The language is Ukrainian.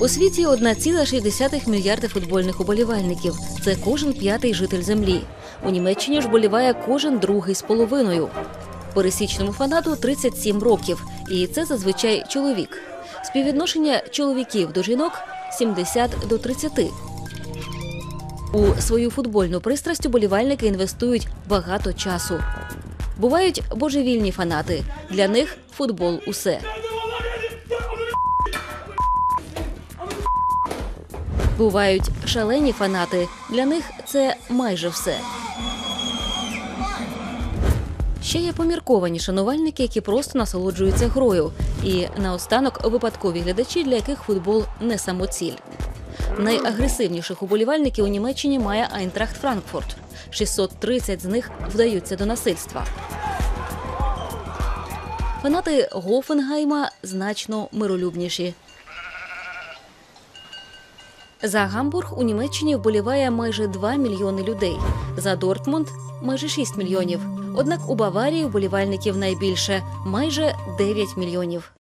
У світі 1,6 мільярди футбольних уболівальників. Це кожен п'ятий житель землі. У Німеччині ж боліває кожен другий з половиною. Пересічному фанату 37 років, і це зазвичай чоловік. Співвідношення чоловіків до жінок 70 до 30. У свою футбольну пристрасть уболівальники інвестують багато часу. Бувають божевільні фанати. Для них футбол усе. Бувають шалені фанати. Для них це майже все. Ще є помірковані шанувальники, які просто насолоджуються грою. І наостанок випадкові глядачі, для яких футбол не самоціль. Найагресивніших уболівальників у Німеччині має Айнтрахт Франкфурт. 630 з них вдаються до насильства. Фанати Гофенгайма значно миролюбніші. За Гамбург у Німеччині вболіває майже 2 мільйони людей. За Дортмунд майже 6 мільйонів. Однак у Баварії вболівальників найбільше майже 9 мільйонів.